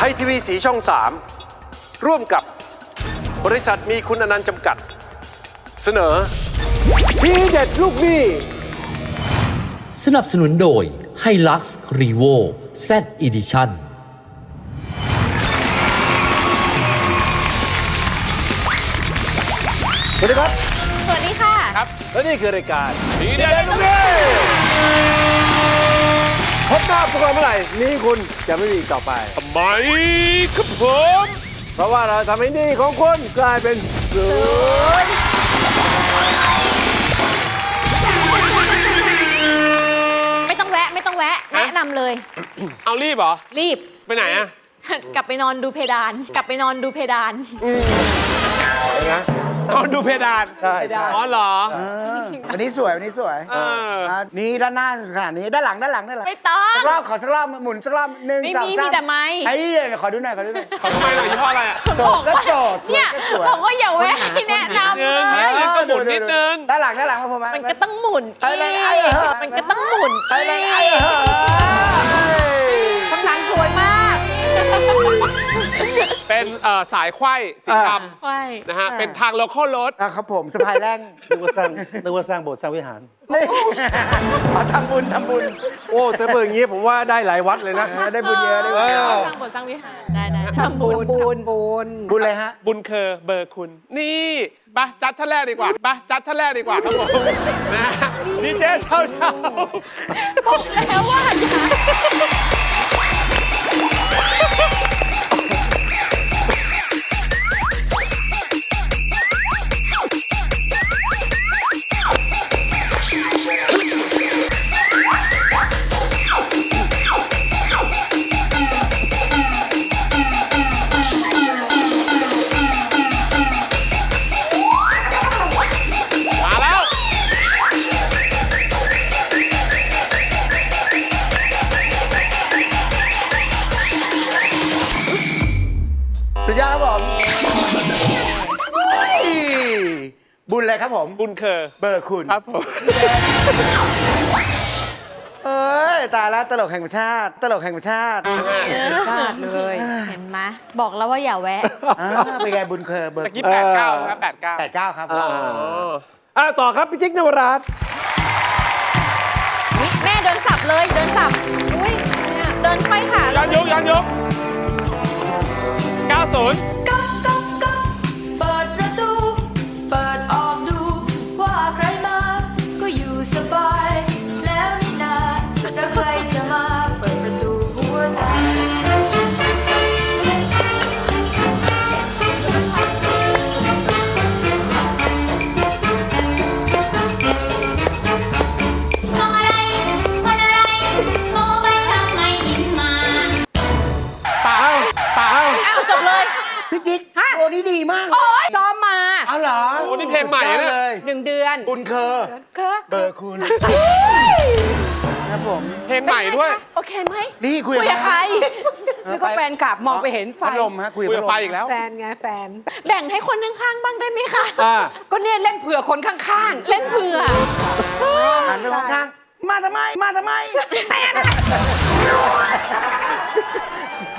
ไทยทีวีสีช่อง 3 ร่วมกับบริษัทมีคุณอนันต์จำกัด เสนอ ทีเด็ดลูกหนี้สนับสนุนโดย h i l u x r e v o Z Edition สวัสดีครับ สวัสดีค่ะ ครับและนี่คือรายการทีเด็ดลูกหนี้พบหน้าพวกเราเมื่อไหร่นี้คุณจะไม่มีอีกต่อไปทำไมครับผม เพราะว่าเราทำให้หนี้ของคุณกลายเป็นศูนย์ไม่ต้องแวะไม่ต้องแวะ แนะนำเลย เอารีบเหรอ รีบ ไปไหนอะ กลับไปนอนดูเพดาน กลับไปนอนดูเพดาน นะ เอาดูเพดานใช่ใช่อ๋อเหรอเออวันนี้สวยวันนี้สวยเอออะนี่ด้านหน้าขนาดนี้ด้านหลังด้านหลังด้านหลังไม่ต้อง สักรอบขอสักรอบหมุนสักรอบหนึ่งไม่สองมีสามมีแต่ไม้ ไอ้ขอดูหน่อยขอดูหน่อยขอทำไมหน่อยยี่ห้ออะไรอะโสดก็โสดสวยเนี่ยก็สวยบอกว่าอย่าแวะให้แนะนำนิเลดนึงย นิดนึงก็หมุนนิดนึง ด้านหลังด้านหลังมาผมมามันก็ต้องหมุนไปอีเลยกไปเลยมันก็ต้องหมุนไปอีเลยก เป็นเอ่อสายไขว้สีดใช่ำนะฮะ เป็นทางโลคอลรถ อะครับผมสะพายแรงนึกว่าสร้างนึกว่าสร้างโบสถ์สร้างวิหาร นี่ขอทำบุญทำบุญโอ้แต่เปิดอย่างนี้ผมว่าได้หลายวัดเลยนะ เออได้บุญเยอะได้บุญเยอะเออสร้างโบสถ์สร้างวิหารได้ได้ทำบุญบุญบุญบุญเลยฮะ บุญเคอเบอร์คุณ นี่ไปะจัดท่านแรกดีกว่าไปะจัดท่านแรกดีกว่าครับผมนะฮะดีเจเช้าเช้าบอกแล้วว่าอย่ามา บุญเลยครับผม บุญเคอเบอร์คุณ ครับผม เอ้ย ตายแล้วตลกแห่งชาติ ตลกแห่งชาติพลาดเลยเห็นไหมบอกแล้วว่าอย่าแวะ อ่าเป็นไงบุญเคอร์เบอร์ตะกี้แปดเก้าครับแปดเก้าแปดเก้าครับ อ่าอ๋ออ่าต่อครับพี่จิ๊กนวราชนี่แม่เดินสับเลยเดินสับอุ้ยเนี่ยเดินไขว้ขาย้อนยุกย้อนยุก90ก๊อกก๊ อนบุญเคอร์เคอเบอร์คุณ ครับผม เพลงใหม่ด้วย โอเคไหมนี่คุยคุยกับใครเออแล้วก็แฟนคลับมองไปเห็นไฟพัดลมฮะคุยคุยพักัดบลมไฟอีกแล้ว แฟนไงแฟน แบ่งให้คนข้างๆบ้างได้ไหมคะ อ่า ก็เนี่ยเล่นเผื่อคนข้างเล่นเผื่อ หันไปข้างๆมาทำไม มาทำไม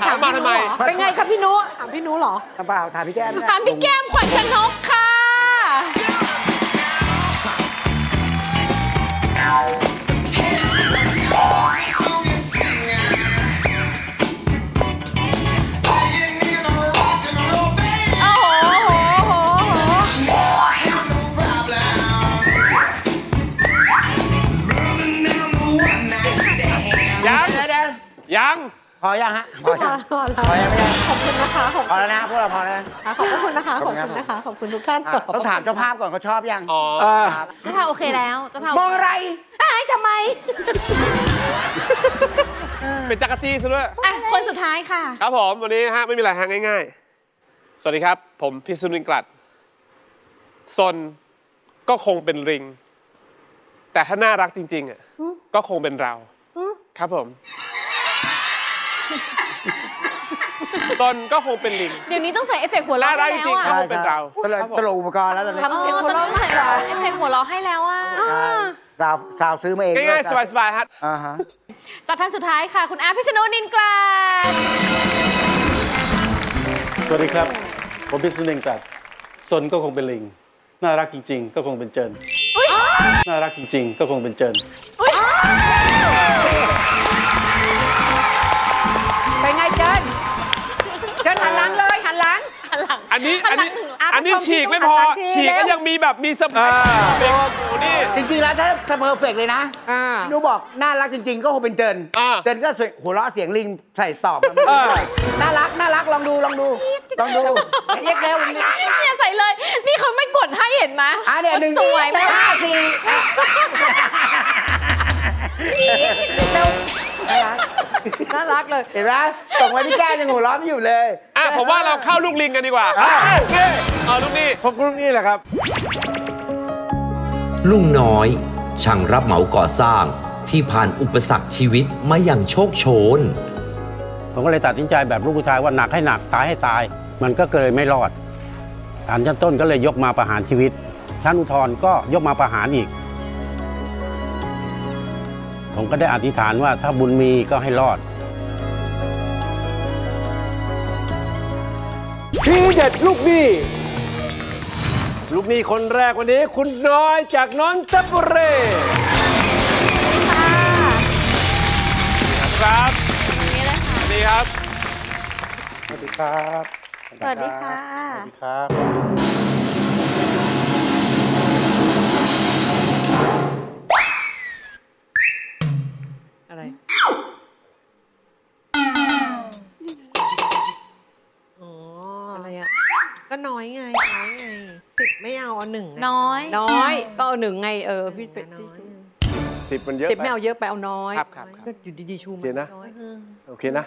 ถามมาทำไม ๆ เป็นไงครับพี่นุถามพี่นุเหรอ เปล่าถามพี่แก้มนะถามพี่แก้มขวัญชนก โอ้โหโหโหโหโอ้โหยังยัง พอยังฮะพอยังพอยังไม่ยังขอบคุณนะคะพอแล้วนะพวกเราพอแล้วนะ ขอบคุณนะคะขอบคุณนะคะขอบคุณทุกท่านอะต้องถามเจ้าภาพก่อนเขาชอบยังอ๋ออ่าเจ้าพาโอเคแล้วเจ้าพามองอะไรไอ้ทำไมเป็นจักรจี้ซะด้วย อะคนสุดท้ายค่ะ ครับผมวันนี้ฮะไม่มีอะไรฮะง่ายๆ สวัสดีครับ ผมพิสุนินกลัดซนก็คงเป็นริง แต่ถ้าน่ารักจริงๆอะก็คงเป็นเรา ครับผม ซนก็คงเป็นลิงเดี๋ยวนี้ต้องใส่เอฟเฟกต์หัวเราะน่ารัให้กจแล้วริงๆอะคบเป็นเราตลกตลกอุปกรณ์แล้วตอนนี้ทำเอฟเฟกต์หัวเราะใส่เอฟเฟกต์หัวเราะให้แล้วอะสาวสาวซื้อมาเองง่ายๆด้วยสบายๆฮะอ่าฮะ จากท่านสุดท้ายค่ะ คุณอาร์ตพิษณุนินกลาดสวัสดีครับ ผมพิษณุเองกลัดซนก็คงเป็นลิง น่ารักจริง ๆ ก็คงเป็นเจินน่ารักจริง ๆ ก็คงเป็นเจินเป็ นหลังอันนี้หัอันหลันี้งอะอันนี้ผู้ชมฉีกไม่พอหันหลังทีฉีกก็เร็วยังมีแบบมีสะพายเด็กโอ้โหนี่ จริงๆแล้วถ้าถ้าเพอร์เฟกเลยนะอ่าหนูบอกน่ารักจริง ๆ ก็คงเป็นเจินอ่า เจินก็สวยหัวเราะเสียงลิงใส่ตอบมาเมื่อกี้ด้วยน่ารักน่ารักลองดูลองดูลองดูเรียกเร็วเนี่ยใส่เลย นี่เขาไม่กดให้เห็นไหมอะเนี่ยหนึ่งสวยมากห้าสี่ น่ารักเลยเห็นไหมส่งมาที่แก้มยังหัวเราะไม่อยู่เลยอะผมว่าเราเข้าลูกลิงกันดีกว่าอะนี่เอาลูกนี่ผมกรุงนี่แหละครับ ลุงน้อย ช่างรับเหมาก่อสร้าง ที่ผ่านอุปสรรคชีวิตมาอย่างโชคโชน ผมก็เลยตัดสินใจแบบลูกผู้ชายว่าหนักให้หนักตายให้ตาย มันก็เลยไม่รอดศาลชั้นต้นก็เลยยกมาประหารชีวิตชั้นอุทธรณ์ก็ยกมาประหารอีก ผมก็ได้อธิษฐานว่าถ้าบุญมีก็ให้รอด ทีเด็ดลูกหนี้ลูกหนี้คนแรกวันนี้ คุณน้อยจากนนทบุรีครับนี่เลยค่ะ สวัสดีครับ สวัสดีครับ สวัสดีค่ะ สวัสดีครับ อะไร อ๋อ อะไรอะ ก็น้อยไง น้อยไงสิบไม่เอาเอาหนึ่งไงน้อย น้อย ก็เอาหนึ่งไงเออพี่เป็ดน้อยสิบมันเยอะสิบไปไม่เอาเยอะไปเอาน้อยครับครับครับ ก็อยู่ดีๆชูโอมาเคนะ น้อย โอเคนะ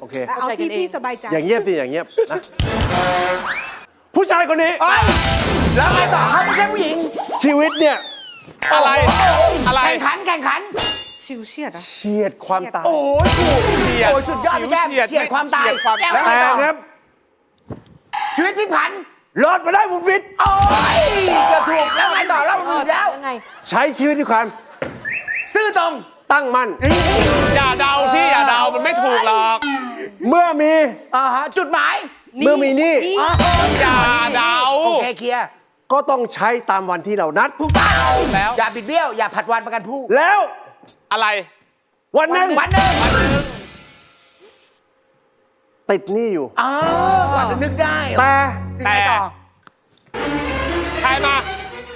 โอเคแต่เอาที่พี่สบายใจ อย่างเงียบดิอย่างเงียบนะ ผู้ชายคนนี้ แล้วไงต่อเขาไม่ใช่ผู้หญิงชีวิตเนี่ย อะไร อะไร แข่งขันแข่งขัน ชิวเฉียดอะเฉียดความตาย โอ้ยถูกเฉียดโอ้ยสุดยอดพี่แก้มเฉียดเฉียดความตายเฉียดความตายแล้วไงแต่ต่อครับชีวิตพี่ผัน รอดมาได้บุญวิทย์โอ้ยเกือบถูกแล้วไงต่อแล้วถูกแล้ว ยังไง ใช้ชีวิตด้วยความซื่อตรง ตั้งมั่น อย่าเดาสิอย่าเดามันไม่ถูกหรอก เมื่อมี อ่าฮะ จุดหมายเมื่อมีหนี่ อ๋ออย่าเดา โอเคเคลียร์ก็ต้องใช้ตามวันที่เรานัด ถูกต้องแล้ว อย่าบิดเบี้ยว อย่าผัดวันประกันพรุ่งแล้ว อะไรวันนั้นวันหนึ่งติดหนี้อยู่อ๋อกว่าจะนึกได้แต่แต่ไงต่อใครมา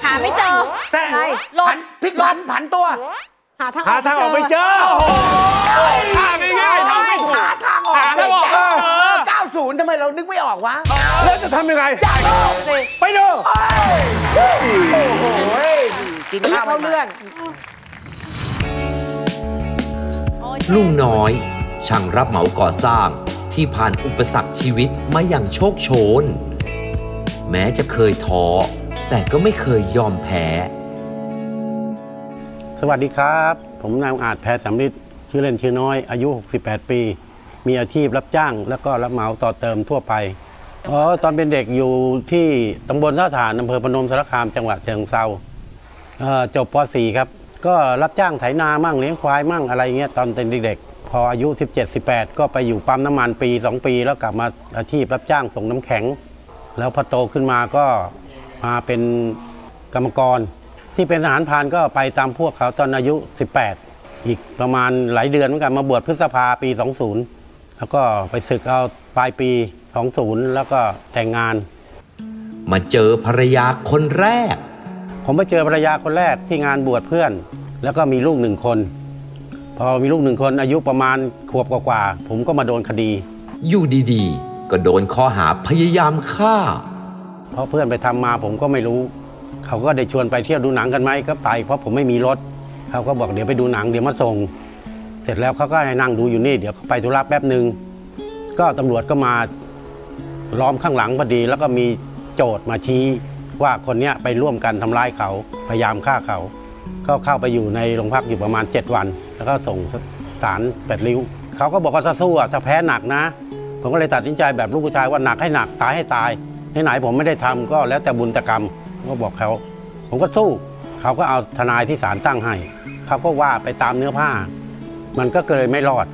หาไม่เจอ แต่ใช่ลบ ผันพลิกผันผันตัว หาทางหาทางออกไปเจอท่าง่ายๆทำไม่ถูก หาทางออกหาทางออกเก่งเออ เก้าศูนย์ทำไมเรานึกไม่ออกวะแล้วจะทำยังไงอยากรู้ไปดู โอ้โหกินข้าวเขามันมาเลื่อน ลุงน้อย ช่างรับเหมาก่อสร้างที่ผ่านอุปสรรคชีวิตมาอย่างโชคโชน แม้จะเคยท้อแต่ก็ไม่เคยยอมแพ้ สวัสดีครับ ผมนายอาจแพรสำริดชื่อเล่นชื่อน้อย อายุ 68 ปี มีอาชีพรับจ้าง แล้วก็รับเหมาต่อเติมทั่วไปอ๋อตอนเป็นเด็กอยู่ที่ตำบลท่าฐานอำเภอพนมสารคามจังหวัดเชียงเซาจบป .4 ครับ ก็รับจ้างไถนามั่งเลี้ยงควายมั่งอะไรเงี้ยตอนเป็นเด็กๆ พออายุ 17-18 ก็ไปอยู่ปั๊มน้ำมันปี 2 ปี แล้วกลับมาอาชีพรับจ้างส่งน้ำแข็ง แล้วพอโตขึ้นมาก็มาเป็นกรรมกร ที่เป็นทหารพานก็ไปตามพวกเขาตอนอายุ 18 อีกประมาณหลายเดือนเหมือนกันมาบวชพฤษภาปี 20 แล้วก็ไปศึกเอาปลายปี 20 แล้วก็แต่งงาน มาเจอภรรยาคนแรก ผมไปเจอภรรยาคนแรกที่งานบวชเพื่อน แล้วก็มีลูกหนึ่งคน พอมีลูกหนึ่งคนอายุประมาณขวบกว่าๆผมก็มาโดนคดี อยู่ดีๆ ก็โดนข้อหาพยายามฆ่า เพราะเพื่อนไปทำมาผมก็ไม่รู้ เขาก็ได้ชวนไปเที่ยวดูหนังกันไหมก็ไป เพราะผมไม่มีรถ เขาก็บอกเดี๋ยวไปดูหนังเดี๋ยวมาส่ง เสร็จแล้วเขาก็ให้นั่งดูอยู่นี่เดี๋ยวเขาไปธุระแป๊บหนึ่งก็ตำรวจก็มาล้อมข้างหลังพอดี แล้วก็มีโจทย์มาชี้ ว่าคนนี้ไปร่วมกันทำร้ายเขาพยายามฆ่าเขา ก็เข้าไปอยู่ในโรงพักอยู่ประมาณ 7 วัน แล้วก็ส่งศาลแปดริ้วเขาก็บอกว่าถ้าสู้อะถ้าแพ้หนักนะ ผมก็เลยตัดสินใจแบบลูกผู้ชายว่าหนักให้หนักตายให้ตายไหนๆผมไม่ได้ทำก็แล้วแต่บุญตกรรมก็บอกเขา ผมก็สู้เขาก็เอาทนายที่ศาลตั้งให้เขาก็ว่าไปตามเนื้อผ้า มันก็เลยไม่รอด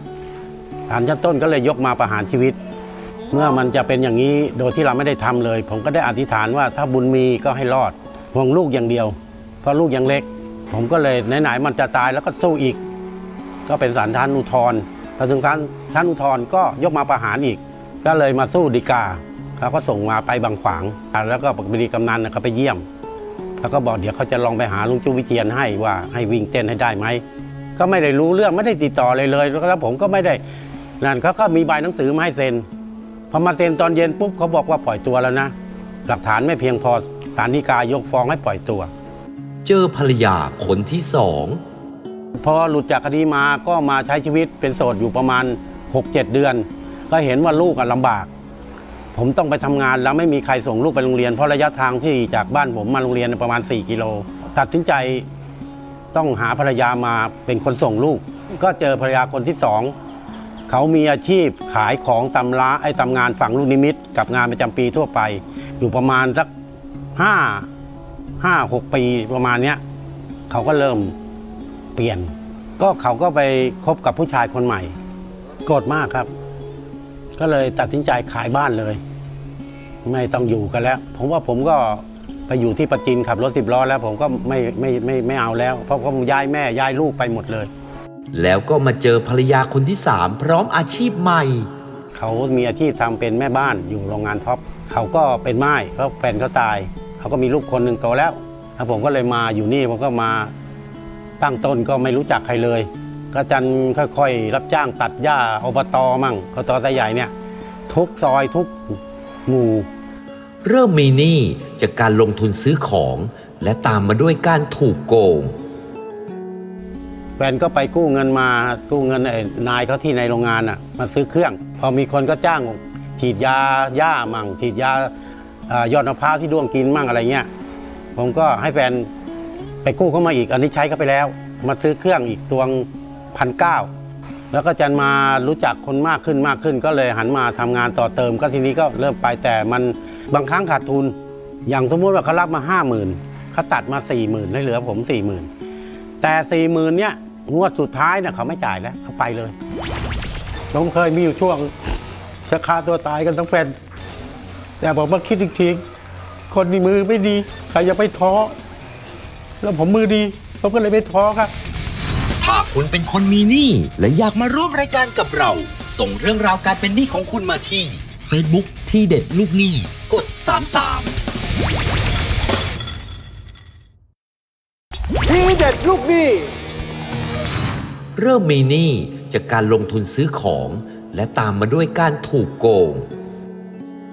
ศาลชั้นต้นก็เลยยกมาประหารชีวิต เมื่อมันจะเป็นอย่างนี้โดยที่เราไม่ได้ทำเลย ผมก็ได้อธิษฐานว่าถ้าบุญมีก็ให้รอดห่วงลูกอย่างเดียว เพราะลูกยังเล็ก ผมก็เลยไหนๆมันจะตายแล้วก็สู้อีก ก็เป็นสารทานอุทธร์พอถึงศาลท่านอุทธร์ก็ยกมาประหารอีก ก็เลยมาสู้ฎีกาเขาก็ส่งมาไปบางขวาง แล้วก็ปกติกำนันเขาไปเยี่ยมแล้วก็บอกเดี๋ยวเขาจะลองไปหาลุงจูวิเจียนให้ว่าให้วิ่งเต้นให้ได้ไหมก็ไม่ได้รู้เรื่องไม่ได้ติดต่อเลยเลยแล้วผมก็ไม่ได้นั่นเขาก็มีใบหนังสือมาให้เซ็น พอมาเซ็นตอนเย็นปุ๊บเขาบอกว่าปล่อยตัวแล้วนะ หลักฐานไม่เพียงพอศาลฎีกายกฟ้องให้ปล่อยตัว เจอภรรยาคนที่สองพอหลุดจากคดีมาก็มาใช้ชีวิตเป็นโสดอยู่ประมาณ 6-7 เดือน ก็เห็นว่าลูกอะลำบาก ผมต้องไปทำงานแล้วไม่มีใครส่งลูกไปโรงเรียน เพราะระยะทางที่จากบ้านผมมาโรงเรียนประมาณ 4 กิโล ตัดสินใจต้องหาภรรยามาเป็นคนส่งลูก ก็เจอภรรยาคนที่สอง เขามีอาชีพขายของตำร้าไอ้ตำงานฝั่งลูกนิมิต กับงานประจำปีทั่วไป อยู่ประมาณสักห้าห้าหกปีประมาณเนี้ยเขาก็เริ่มเปลี่ยน ก็เขาก็ไปคบกับผู้ชายคนใหม่โกรธมากครับ ก็เลยตัดสินใจขายบ้านเลย ไม่ต้องอยู่กันแล้ว ผมว่าผมก็ไปอยู่ที่ปะจินขับรถสิบล้อแล้ว ผมก็ไม่ไม่ไม่ไม่เอาแล้ว เพราะผมย้ายแม่ย้ายลูกไปหมดเลย แล้วก็มาเจอภรรยาคนที่สามพร้อมอาชีพใหม่ เขามีอาชีพทำเป็นแม่บ้านอยู่โรงงานท็อปเขาก็เป็นไม้เพราะแฟนเขาตาย เขาก็มีลูกคนหนึ่งโตแล้วแล้วผมก็เลยมาอยู่นี่ผมก็มาตั้งต้นก็ไม่รู้จักใครเลย ก็จันค่อยๆ รับจ้างตัดหญ้าอบตมั่งอบตตาใหญ่เนี่ยทุกซอยทุกหมู่เริ่มมีหนี้จากการลงทุนซื้อของ และตามมาด้วยการถูกโกง แฟนก็ไปกู้เงินมากู้เงินนายเขาที่ในโรงงานอะมาซื้อเครื่อง พอมีคนก็จ้างฉีดยาหญ้ามั่งฉีดยาอยอดมะพร้าวที่ด้วงกินมั่งอะไรเงี้ยผมก็ให้แฟนไปกู้เข้ามาอีก อันนี้ใช้ก็ไปแล้ว มาซื้อเครื่องอีกตวงพันเก้าแล้วก็จันมารู้จักคนมากขึ้นมากขึ้น ก็เลยหันมาทำงานต่อเติม ก็ทีนี้ก็เริ่มไปแต่มันบางครั้งขาดทุน อย่างสมมุติว่าเขารับมาห้าหมื่นเขาตัดมาสี่หมื่นให้เหลือผมสี่หมื่นแต่สี่หมื่นเนี่ย งวดสุดท้ายเนี่ยเขาไม่จ่ายแล้วเขาไปเลยผมเคยมีอยู่ช่วงจะฆ่าตัวตายกันทั้งแฟน แต่ผมมาคิดอีกทีคนมีมือไม่ดีใครอย่าไปท้อ แล้วผมมือดีผมก็เลยไม่ท้อครับถ้าคุณเป็นคนมีหนี้และอยากมาร่วมรายการกับเรา ส่งเรื่องราวการเป็นหนี้ของคุณมาที่ Facebook ที่เด็ดลูกหนี้กด 33 ทีเด็ดลูกหนี้ เริ่มมีหนี้จากการลงทุนซื้อของ และตามมาด้วยการถูกโกง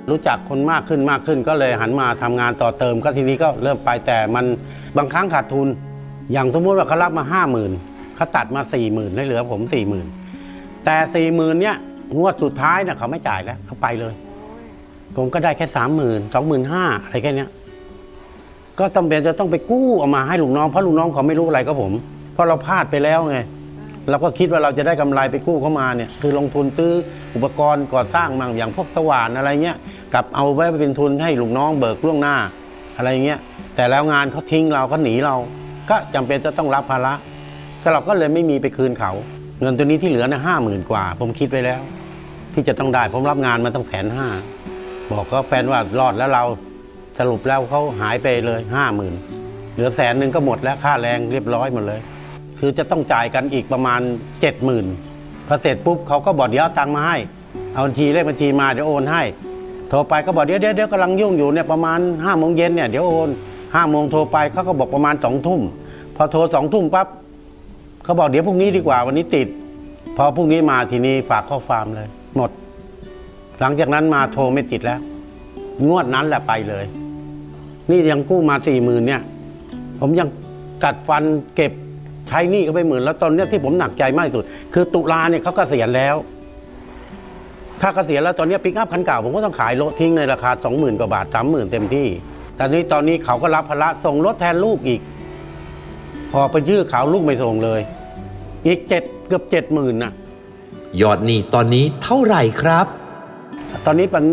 รู้จักคนมากขึ้นมากขึ้นก็เลยหันมาทำงานต่อเติมก็ทีนี้ก็เริ่มไปแต่มันบางครั้งขาดทุน อย่างสมมุติว่าเขารับมาห้าหมื่นเขาตัดมาสี่หมื่นให้เหลือผมสี่หมื่นแต่สี่หมื่นเนี่ยงวดสุดท้ายเนี่ยเขาไม่จ่ายแล้วเขาไปเลย ผมก็ได้แค่สามหมื่นสองหมื่นห้าอะไรแค่เนี้ยก็จำเป็นจะต้องไปกู้เอามาให้ลูกน้องเพราะลูกน้องเขาไม่รู้อะไรก็ผม เพราะเราพลาดไปแล้วไง เราก็คิดว่าเราจะได้กำไรไปกู้เข้ามาเนี่ยคือลงทุนซื้ออุปกรณ์ก่อสร้างมั่งอย่างพวกสว่านอะไรเงี้ยกับเอาไว้เป็นทุนให้ลูกน้องเบิกล่วงหน้าอะไรเงี้ยแต่แล้วงานเขาทิ้งเราเขาหนีเรา ก็จำเป็นจะต้องรับภาระก็เราก็เลยไม่มีไปคืนเขา เงินตัวนี้ที่เหลือนะห้าหมื่นกว่า ผมคิดไว้แล้ว ที่จะต้องได้ผมรับงานมาตั้งแสนห้าบอกก็แฟนว่ารอดแล้วเราสรุปแล้วเขาหายไปเลยห้าหมื่นเหลือแสนหนึ่งก็หมดแล้วค่าแรงเรียบร้อยหมดเลย คือจะต้องจ่ายกันอีกประมาณ 7 0,000พอเสร็จปุ๊บเขาก็บอกเดี๋ยวเอาตังค์มาให้ เอาบัญชีเลขบัญชีมาเดี๋ยวโอนให้ โทรไปก็บอกเดี๋ยวเดี๋ยวเดี๋ยวกำลังยุ่งอยู่เนี่ยประมาณ5้าโมงเย็นเนี่ยเดี๋ยวโอนห้าโมงโทรไปเขาก็บอกประมาณสองทุ่มพอโทรสองทุ่มปั๊บเขาบอกเดี๋ยวพรุ่งนี้ดีกว่าวันนี้ติด พอพรุ่งนี้มาทีนี้ฝากข้อความเลย หมด หลังจากนั้นมาโทรไม่ติดแล้ว งวดนั้นแหละไปเลย นี่ยังกู้มาสี่หมื่นเนี่ย ผมยังกัดฟันเก็บ ช้หนี้ก็ไปหมื่นแล้วตอนเนี้ยที่ผมหนักใจมากที่สุด คือตุลาเนี่ยเขากเกษียณแล้ว ถ้าเกษียณแล้วตอนเนี้ปิกอัพคันเก่า ผมก็ต้องขายรถทิ้งในราคาสองหมื่นกว่าบาทสามหมื่นเต็มที่แต่นี้ตอนนี้เขาก็รับภาระส่งรถแทนลูกอีก พอไปยื่อเขาลูกไม่ส่งเลย อีกเจ็ดเกือบเจ็ดหมื่นน่ะยอดหนี้ตอนนี้เท่าไหร่ครับ ตอนนี้มัน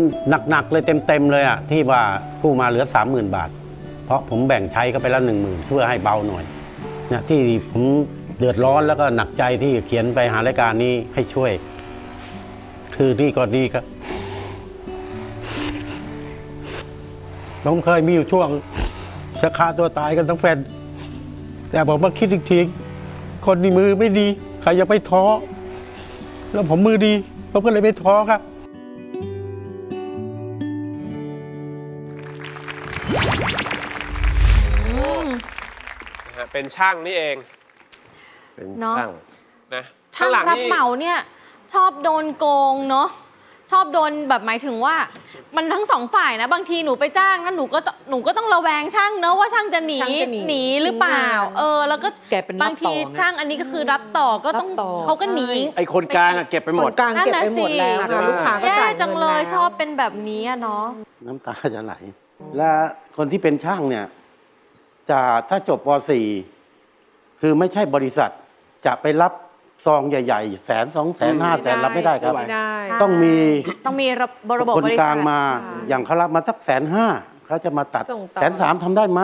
หนักๆเลยเต็มๆเลยอะที่ว่ากู้มาเหลือ30,000บาท เพราะผมแบ่งใช้ก็ไปละหนึ่งหมื่นเพื่อให้เบาหน่อย เนี่ยที่ผมเดือดร้อนแล้วก็หนักใจที่เขียนไปหารายการนี้ให้ช่วย คือนี่ก็ดีครับผมเคยมีอยู่ช่วงจะฆ่าตัวตายกันทั้งแฟน แต่ผมมาคิดอีกทีคนที่มือไม่ดี ใครจะไปท้อ แล้วผมมือดีผมก็เลยไม่ท้อครับ เป็นช่างนี่เองเป็นเนาะช่าง นะช่างข้หลัรับนี่เหมาเนี่ยชอบโดนโกงเนาะชอบโดนแบบหมายถึงว่า มันทั้งสองฝ่ายนะ บางทีหนูไปจ้างนะหนูก็ต้องหนูก็ต้องระแวงช่างเนอะว่าช่างจะหนีช่างจะหนีหรือเปล่า หนีงานเออ แล้วก็แกเป็นรับบางทีต่อไงช่างอันนี้ก็คือรับต่อก็ต้องรับต่อ เขาก็หนีไอ้คนกลางอะเก็บไปหมคดนกลางเก็บไปหมดแล้วนั่นน่ะสิค่ะลูกค้าก็แย่จ่ายจังเลยงินแวชอบเป็นแบบนี้อะเนาะน้ำตาจะไหล และคนที่เป็นช่างเนี่ย จะถ้าจบป .4 คือไม่ใช่บริษัทจะไปรับซองใหญ่ ๆ แสนสองแสนห้าแสนรับไม่ได้ครับ ไม่ได้ ต้องมีต้องมีระบบระบบคนบริกษัลาทงมาอย่างเขารับมาสักแสนห้าเขาจะมาตัดส่งต่อ แสนสามทำได้ไหม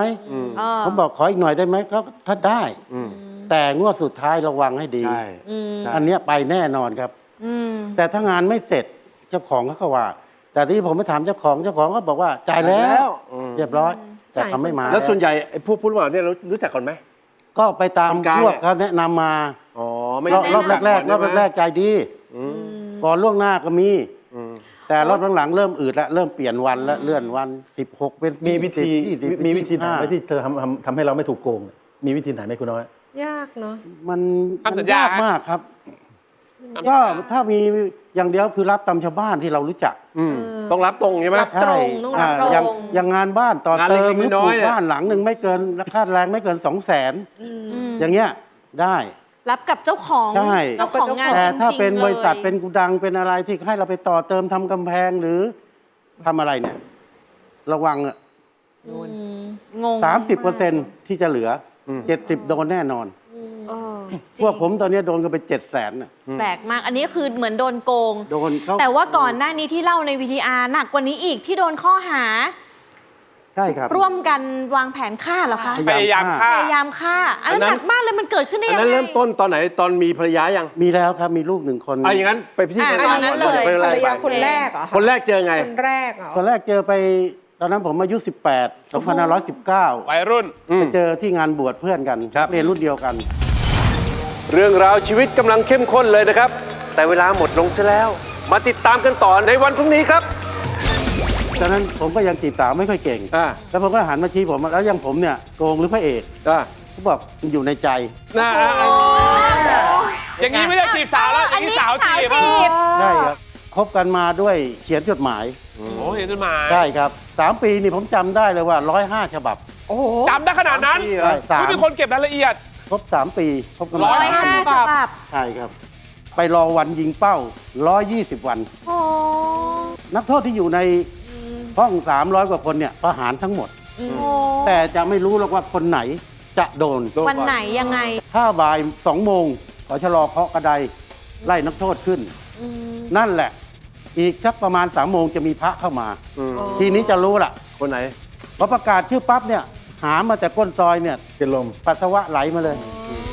เออผมบอกขออีกหน่อยได้ไหมก็ถ้าได้ อืมแต่งวดสุดท้ายระวังให้ดี ใช่ อืมใช่อันเนี้ยไปแน่นอนครับ อืมแต่ถ้างานไม่เสร็จเจ้าของเขาก็ว่า แต่ที่ผมไปถามเจ้าของเจ้าของก็บอกว่าจ่ายแล้จ่ายแล้ววอืม เรียบร้อย แต่จ่ายเขาไม่มาแล้วส่วนใหญ่ไอ้พวกผู้รับเหมาเนี่ยเรารู้จักก่อนไหม ก็ไปตามคนกลางพวกเนี่ยเขาแนะนำมาอ๋อไม่รอบรอบจัแรกๆรอบแรกๆใจดี อืมก่อนล่วงหน้าก็มี อืม แต่รอบหลังๆเริ่มอืดแล้วเริ่มเปลี่ยนวันแล้วเลื่อนวัน 16 เป็นมีวิธี20 20มีวิธีไหน25ไหมที่เธอทำทำทำให้เราไม่ถูกโกงมีวิธีไหนไหมคุณน้อย ยากเนาะมันทำสัมันญญายากมากครับทำ ก็สัญญาถ้ามีอย่างเดียวคือรับตามชาวบ้านที่เรารู้จัก อืมเออต้องรับตรงใช่ไหมรับตรงต้องรับอ่าตรงอย่างอย่างงานบ้านต่องานเติมหเล็รืกอๆปน้ลูอยกๆบ้านหลังหนึ่งไม่เกินราคาแรงไม่เกินสองแสนอืมอืมอย่างเงี้ยได้รับกับเจ้าของใช่เจ้าของงานแต่จริงๆถ้าเป็นลยบริษัทเป็นกูดังเป็นอะไรที่ให้เราไปต่อเติมทำกำแพงหรือทำอะไรเนี่ย ระวังอืมงงสามสิบเปอร์เซ็นที่จะเหลืออมเจ็ดสิบโดนแน่นอนเออ จริงพวกผมตอนนี้โดนกันไปเจ็ดแสนน่ะ แปลกมาก อันนี้คือเหมือนโดนโกง โดนเขา แต่ว่าก่อนหน้านี้ที่เล่าในวีทีอาร์หนักกว่านี้อีกที่โดนข้อหา ใช่ครับร่วมกันวางแผนฆ่าเหรอคะพยายามฆ่า พยายามฆ่า อันนั้นอันนั้น หนักมากเลยมันเกิดขึ้นได้อันยังนั้นไง เริ่มต้นตอนไหนตอนมีภรรยายังมีแล้วครับมีลูกหนึ่งคน อะอย่างนั้นไปที่อะภรรตอนนั้ยานเลยไปภรรยาไปคนแรกเหรอคะคนแรกเจอไง คนแรกเหรอ ตอนแรกเจอไปตอนนั้นผมอายุ 18 2519 วัยรุ่น ไปเจอที่งานบวชเพื่อนกันครับ เรียนรุ่นเดียวกัน เรื่องราวชีวิตกำลังเข้มข้นเลยนะครับ แต่เวลาหมดลงซะแล้ว มาติดตามกันต่อในวันพรุ่งนี้ครับตอนนั้นผมก็ยังจีบสาวไม่ค่อยเก่ง อ่า แล้วผมก็หันมาชี้ผมแล้วอยังผมเนี่ยโกงหรือพระเอกอ่าเขาบอกมันอยู่ในใจน่าอ่าอ่าอย่างนี้ไม่ได้จีบสาวแล้ว อย่างนี้สาวจีบจีบใช่ครับคบกันมาด้วยเขียนจดหมาย โอ้ยขึ้นมาใช่ครับสามปีนี่ผมจำได้เลยว่า 105 ฉบับ โอ้โหจำได้ขนาดนั้นใช่สามไม่มีคนเก็บรายละเอียด ครบสามปีคบกันร้มาอยร้อยห้าฉบับใช่ครับ ไปรอวันยิงเป้า 120 วัน โอ้ นักโทษที่อยู่ในห้อง 300 กว่าคนเนี่ยประหารทั้งหมดโอ้แต่จะไม่รู้หรอกว่าคนไหนจะโดน วันไหนยังไง ถ้าบ่ายสองโมงขอชะลอเคาะกระไดไล่นักโทษขึ้น นั่นแหละ อีกสักประมาณสามโมงจะมีพระเข้ามาอืมทีนี้จะรู้ล่ะ คนไหนพอประกาศชื่อปั๊บเนี่ย หามาจากก้นซอยเนี่ยเป็นลมปัสสาวะไหลมาเลยอ